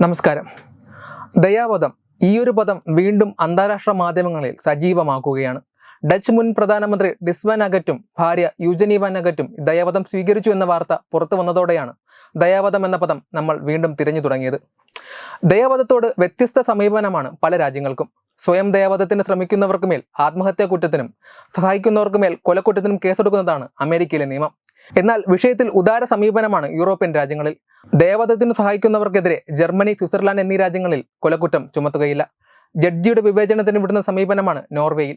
നമസ്കാരം. ദയാവധം. ഈ ഒരു പദം വീണ്ടും അന്താരാഷ്ട്ര മാധ്യമങ്ങളിൽ സജീവമാക്കുകയാണ്. ഡച്ച് മുൻ പ്രധാനമന്ത്രി ഡിസ്വാൻ അഗറ്റും ഭാര്യ യുജനീവാൻ അഗറ്റും ദയാവധം സ്വീകരിച്ചു എന്ന വാർത്ത പുറത്തു വന്നതോടെയാണ് ദയാവധം എന്ന പദം നമ്മൾ വീണ്ടും തിരഞ്ഞു തുടങ്ങിയത്. ദയാവധത്തോട് വ്യത്യസ്ത സമീപനമാണ് പല രാജ്യങ്ങൾക്കും. സ്വയം ദയാവധത്തിന് ശ്രമിക്കുന്നവർക്ക് മേൽ ആത്മഹത്യാ കുറ്റത്തിനും സഹായിക്കുന്നവർക്ക് മേൽ കൊലക്കുറ്റത്തിനും കേസെടുക്കുന്നതാണ് അമേരിക്കയിലെ നിയമം. എന്നാൽ വിഷയത്തിൽ ഉദാര സമീപനമാണ് യൂറോപ്യൻ രാജ്യങ്ങളിൽ. ദേവതത്തിന് സഹായിക്കുന്നവർക്കെതിരെ ജർമ്മനി സ്വിറ്റ്സർലാൻഡ് എന്നീ രാജ്യങ്ങളിൽ കൊലക്കുറ്റം ചുമത്തുകയില്ല. ജഡ്ജിയുടെ വിവേചനത്തിന് വിടുന്ന സമീപനമാണ് നോർവേയിൽ.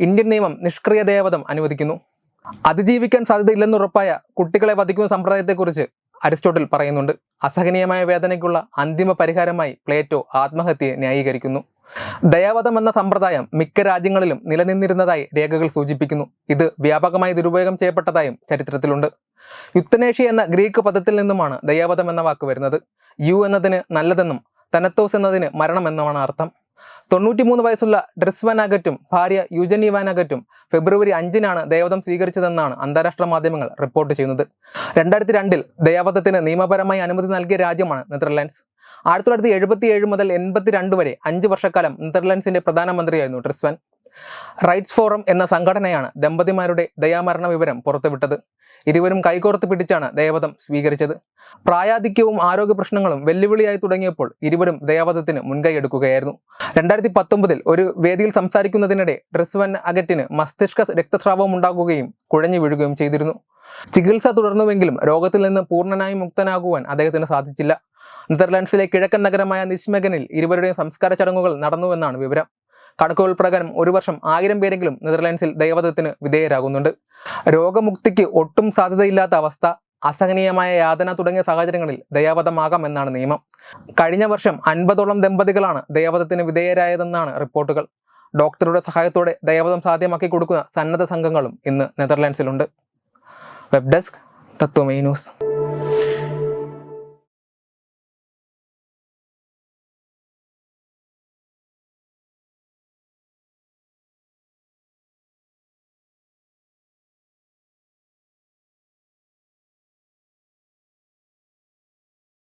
ഇന്ത്യൻ നിയമം നിഷ്ക്രിയ ദേവതം അനുവദിക്കുന്നു. അതിജീവിക്കാൻ സാധ്യതയില്ലെന്ന് ഉറപ്പായ കുട്ടികളെ വധിക്കുന്ന സമ്പ്രദായത്തെക്കുറിച്ച് അരിസ്റ്റോട്ടിൽ പറയുന്നുണ്ട്. അസഹനീയമായ വേദനയ്ക്കുള്ള അന്തിമ പരിഹാരമായി പ്ലേറ്റോ ആത്മഹത്യയെ ന്യായീകരിക്കുന്നു. ദയാവധം എന്ന സമ്പ്രദായം മിക്ക രാജ്യങ്ങളിലും നിലനിന്നിരുന്നതായി രേഖകൾ സൂചിപ്പിക്കുന്നു. ഇത് വ്യാപകമായി ദുരുപയോഗം ചെയ്യപ്പെട്ടതായും ചരിത്രത്തിലുണ്ട്. യുത്തനേഷ്യ എന്ന ഗ്രീക്ക് പദത്തിൽ നിന്നുമാണ് ദയാവധം എന്ന വാക്ക് വരുന്നത്. യു എന്നതിന് നല്ലതെന്നും തനത്തോസ് എന്നതിന് മരണം എന്നുമാണ് അർത്ഥം. തൊണ്ണൂറ്റിമൂന്ന് വയസ്സുള്ള ഡ്രിസ്വനാഗറ്റും ഭാര്യ യുജനിവാനാഗറ്റും ഫെബ്രുവരി അഞ്ചിനാണ് ദയാവധം സ്വീകരിച്ചതെന്നാണ് അന്താരാഷ്ട്ര മാധ്യമങ്ങൾ റിപ്പോർട്ട് ചെയ്യുന്നത്. രണ്ടായിരത്തി രണ്ടിൽ ദയാവധത്തിന് നിയമപരമായി അനുമതി നൽകിയ രാജ്യമാണ് നെതർലാൻഡ്സ്. ആയിരത്തി തൊള്ളായിരത്തി എഴുപത്തി ഏഴ് മുതൽ എൺപത്തി രണ്ട് വരെ അഞ്ച് വർഷക്കാലം നെതർലാൻഡ്സിന്റെ പ്രധാനമന്ത്രിയായിരുന്നു ട്രിസ്വൻ. റൈറ്റ്സ് ഫോറം എന്ന സംഘടനയാണ് ദമ്പതിമാരുടെ ദയാമരണ വിവരം പുറത്തുവിട്ടത്. ഇരുവരും കൈകോർത്ത് പിടിച്ചാണ് ദയാവധം സ്വീകരിച്ചത്. പ്രായാധിക്യവും ആരോഗ്യ പ്രശ്നങ്ങളും വെല്ലുവിളിയായി തുടങ്ങിയപ്പോൾ ഇരുവരും ദയാവധത്തിന് മുൻകൈയെടുക്കുകയായിരുന്നു രണ്ടായിരത്തി പത്തൊമ്പതിൽ ഒരു വേദിയിൽ സംസാരിക്കുന്നതിനിടെ ഡ്രിസ്വൻ അഗറ്റിന് മസ്തിഷ്ക രക്തസ്രാവം ഉണ്ടാകുകയും കുഴഞ്ഞു വീഴുകയും ചെയ്തിരുന്നു. ചികിത്സ തുടർന്നുവെങ്കിലും രോഗത്തിൽ നിന്ന് പൂർണനായി മുക്തനാകുവാൻ അദ്ദേഹത്തിന് സാധിച്ചില്ല. നെതർലാൻഡ്സിലെ കിഴക്കൻ നഗരമായ നിസ്മഗനിൽ ഇരുവരുടെയും സംസ്കാര ചടങ്ങുകൾ നടന്നുവെന്നാണ് വിവരം. കണക്കുകൾ പ്രകാരം ഒരു വർഷം ആയിരം പേരെങ്കിലും നെതർലാൻഡ്സിൽ ദൈവതത്തിന് വിധേയരാകുന്നുണ്ട്. രോഗമുക്തിക്ക് ഒട്ടും സാധ്യതയില്ലാത്ത അവസ്ഥ അസഹനീയമായ യാതന തുടങ്ങിയ സാഹചര്യങ്ങളിൽ ദയാവധമാകാം എന്നാണ് നിയമം. കഴിഞ്ഞ വർഷം അൻപതോളം ദമ്പതികളാണ് ദയാവധത്തിന് വിധേയരായതെന്നാണ് റിപ്പോർട്ടുകൾ. ഡോക്ടറുടെ സഹായത്തോടെ ദയാവധം സാധ്യമാക്കി കൊടുക്കുന്ന സന്നദ്ധ സംഘങ്ങളും ഇന്ന് നെതർലാൻഡ്സിലുണ്ട്. Web desk Tatwamayi news.